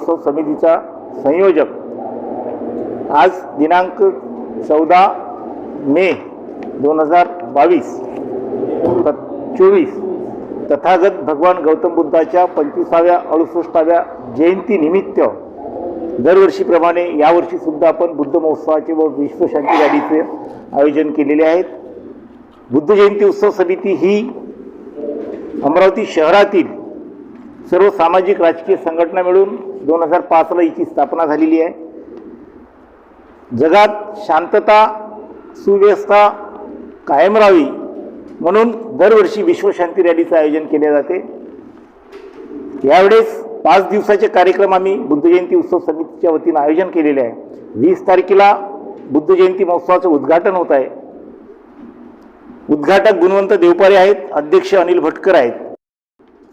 महोत्सव समितीचा संयोजक. आज दिनांक चौदा मे दोन हजार बावीस चोवीस. तथागत भगवान गौतम बुद्धाच्या पंचवीसाव्या अडुसष्टाव्या जयंतीनिमित्त दरवर्षीप्रमाणे यावर्षीसुद्धा आपण बुद्ध महोत्सवाचे व विश्वशांती रॅलीचे आयोजन केलेले आहेत. बुद्ध जयंती उत्सव समिती ही अमरावती शहरातील सर्व सामाजिक राजकीय संघटना मिळून दोन हजार पाचला हिची स्थापना झालेली आहे. जगात शांतता सुव्यवस्था कायम राहावी म्हणून दरवर्षी विश्वशांती रॅलीचं आयोजन केले जाते. यावेळेस पाच दिवसाचे कार्यक्रम आम्ही बुद्ध जयंती उत्सव समितीच्या वतीनं आयोजन केलेले आहे. वीस तारखेला बुद्ध जयंती महोत्सवाचं उद्घाटन होत आहे. उद्घाटक गुणवंत देवपारे आहेत अध्यक्ष अनिल भटकर आहेत.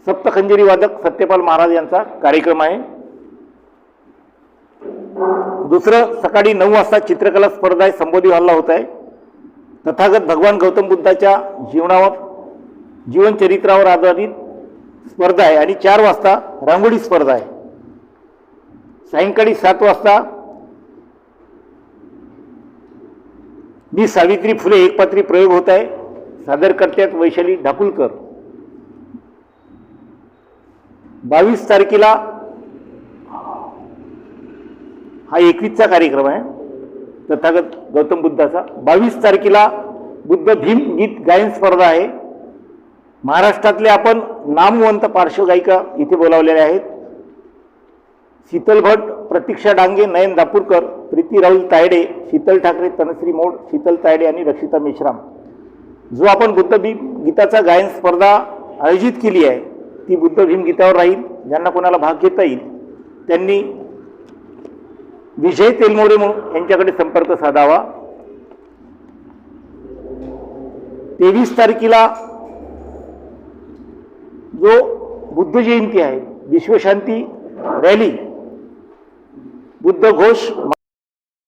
सप्तखंजरी वादक सत्यपाल महाराज यांचा कार्यक्रम आहे. दुसरं सकाळी नऊ वाजता चित्रकला स्पर्धा आहे संबोधी हल्ला होत आहे तथागत भगवान गौतम बुद्धाच्या जीवनावर जीवनचरित्रावर आधारित स्पर्धा आहे आणि चार वाजता रांगोळी स्पर्धा आहे. सायंकाळी सात वाजता मी सावित्री फुले एकपात्री प्रयोग होत आहे. सादरकर्त्यात वैशाली ढाकुलकर. बावीस तारखेला हा एकवीसचा कार्यक्रम आहे. तथागत गौतम बुद्धाचा. बावीस तारखेला बुद्ध भीम गीत गायन स्पर्धा आहे. महाराष्ट्रातले आपण नामवंत पार्श्वगायिका इथे बोलावलेल्या आहेत. शीतल भट प्रतीक्षा डांगे नयन दापूरकर प्रीती राहुल तायडे शीतल ठाकरे तनश्री मोड शीतल तायडे आणि रक्षिता मेश्राम. जो आपण बुद्ध भीम गीताचा गायन स्पर्धा आयोजित केली आहे ती बुद्ध भीम गीतावर राहील. ज्यांना कोणाला भाग घेता येईल त्यांनी विजय तेलमोरे म्हणून यांच्याकडे संपर्क साधावा. तेवीस तारखेला जो बुद्ध जयंती आहे विश्वशांती रॅली बुद्ध घोष